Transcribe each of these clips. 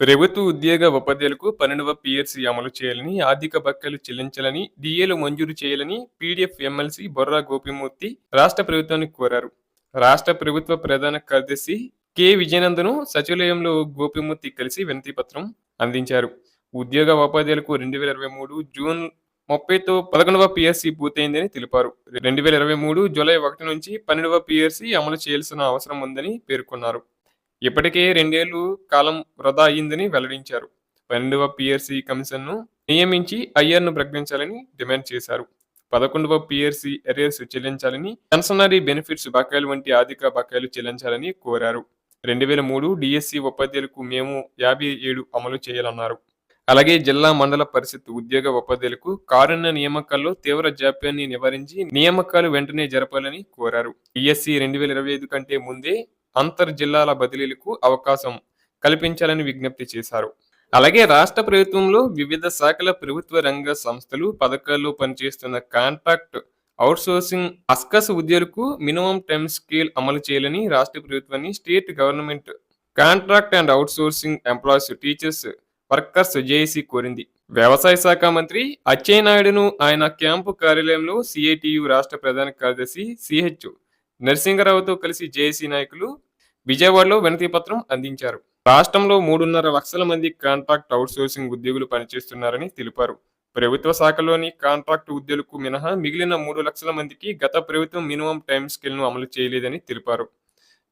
ప్రభుత్వ ఉద్యోగ ఉపాధ్యాయులకు పన్నెండవ పిఎస్సి అమలు చేయాలని ఆర్థిక బక్కలు చెల్లించాలని డిఏలు మంజూరు చేయాలని పీడీఎఫ్ ఎమ్మెల్సీ బొర్రా గోపిమూర్తి రాష్ట్ర ప్రభుత్వాన్ని కోరారు. రాష్ట్ర ప్రభుత్వ ప్రధాన కార్యదర్శి కె. విజయనందను సచివాలయంలో గోపిమూర్తి కలిసి వినతి పత్రం అందించారు. ఉద్యోగ ఉపాధ్యాయులకు రెండు వేల ఇరవై మూడు జూన్ ముప్పైతో పదకొండవ పిఎస్సి పూర్తయిందని తెలిపారు. రెండు వేల ఇరవై మూడు జూలై ఒకటి నుంచి పన్నెండవ పిఎస్సి అమలు చేయాల్సిన అవసరం ఉందని పేర్కొన్నారు. ఇప్పటికే రెండేళ్ళు కాలం వృధా అయ్యిందని వెల్లడించారు. పన్నెండవ పిఆర్సీ కమిషన్ను నియమించి ఐఆర్ను ప్రకటించాలని డిమాండ్ చేశారు. పదకొండవ పిఆర్సీ ఎరియర్స్ చెల్లించాలని పెన్షనరీ బెనిఫిట్స్ బకాయిలు వంటి ఆర్థిక బకాయిలు చెల్లించాలని కోరారు. రెండు వేల మూడు డిఎస్సి ఉపాధ్యాయులకు మేము యాభై ఏడు అమలు చేయాలన్నారు. అలాగే జిల్లా మండల పరిషత్ ఉద్యోగ ఉపాధ్యాయులకు కారుణ్య నియామకాల్లో తీవ్ర జాప్యాన్ని నివారించి నియామకాలు వెంటనే జరపాలని కోరారు. డిఎస్సి రెండు వేల ఇరవై ఐదు కంటే ముందే అంతర్ జిల్లాల బదిలీలకు అవకాశం కల్పించాలని విజ్ఞప్తి చేశారు. అలాగే రాష్ట్ర ప్రభుత్వంలో వివిధ శాఖల ప్రభుత్వ రంగ సంస్థలు పథకాల్లో పనిచేస్తున్న కాంట్రాక్ట్ అవుట్సోర్సింగ్ అస్కస్ ఉద్యోగులకు మినిమం టైం స్కేల్ అమలు చేయాలని రాష్ట్ర ప్రభుత్వాన్ని state government contract and outsourcing employees teachers workers JAC కోరింది. వ్యవసాయ శాఖ మంత్రి అచ్చెన్నాయుడును ఆయన క్యాంపు కార్యాలయంలో సిఐటియు రాష్ట్ర ప్రధాన కార్యదర్శి సిహెచ్ నరసింహరావుతో కలిసి జేఏసీ నాయకులు విజయవాడలో వినతి పత్రం అందించారు. రాష్ట్రంలో మూడున్నర లక్షల మంది కాంట్రాక్ట్ అవుట్సోర్సింగ్ ఉద్యోగులు పనిచేస్తున్నారని తెలిపారు. ప్రభుత్వ శాఖలోని కాంట్రాక్ట్ ఉద్యోగులకు మినహా మిగిలిన మూడు లక్షల మందికి గత ప్రభుత్వం మినిమం టైం స్కేల్ను అమలు చేయలేదని తెలిపారు.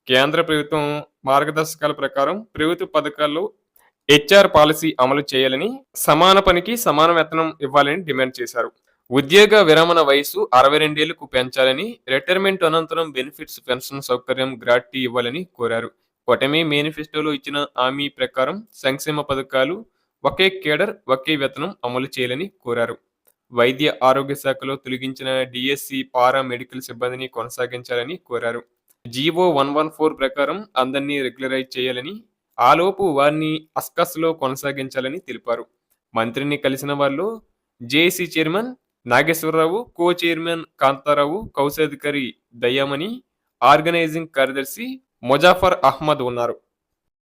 కేంద్ర ప్రభుత్వం మార్గదర్శకాల ప్రకారం ప్రభుత్వ పథకాల్లో హెచ్ఆర్ పాలసీ అమలు చేయాలని సమాన పనికి సమాన వేతనం ఇవ్వాలని డిమాండ్ చేశారు. ఉద్యోగ విరమణ వయసు అరవై రెండేళ్ళకు పెంచాలని రిటైర్మెంట్ అనంతరం బెనిఫిట్స్ పెన్షన్ సౌకర్యం గ్రాట్టీ ఇవ్వాలని కోరారు. కూటమి మేనిఫెస్టోలో ఇచ్చిన హామీ ప్రకారం సంక్షేమ పథకాలు ఒకే కేడర్ ఒకే వేతనం అమలు చేయాలని కోరారు. వైద్య ఆరోగ్య శాఖలో తొలగించిన డిఎస్సి పారా మెడికల్ సిబ్బందిని కొనసాగించాలని కోరారు. జీవో వన్ వన్ ఫోర్ ప్రకారం అందరినీ రెగ్యులరైజ్ చేయాలని ఆలోపు వారిని అస్కస్లో కొనసాగించాలని తెలిపారు. మంత్రిని కలిసిన వాళ్ళు JAC chairman Nageswara Rao co chairman Kanta Rao కౌశాధికారి దయ్యామణి organising కార్యదర్శి ముజాఫర్ అహ్మద్ ఉన్నారు.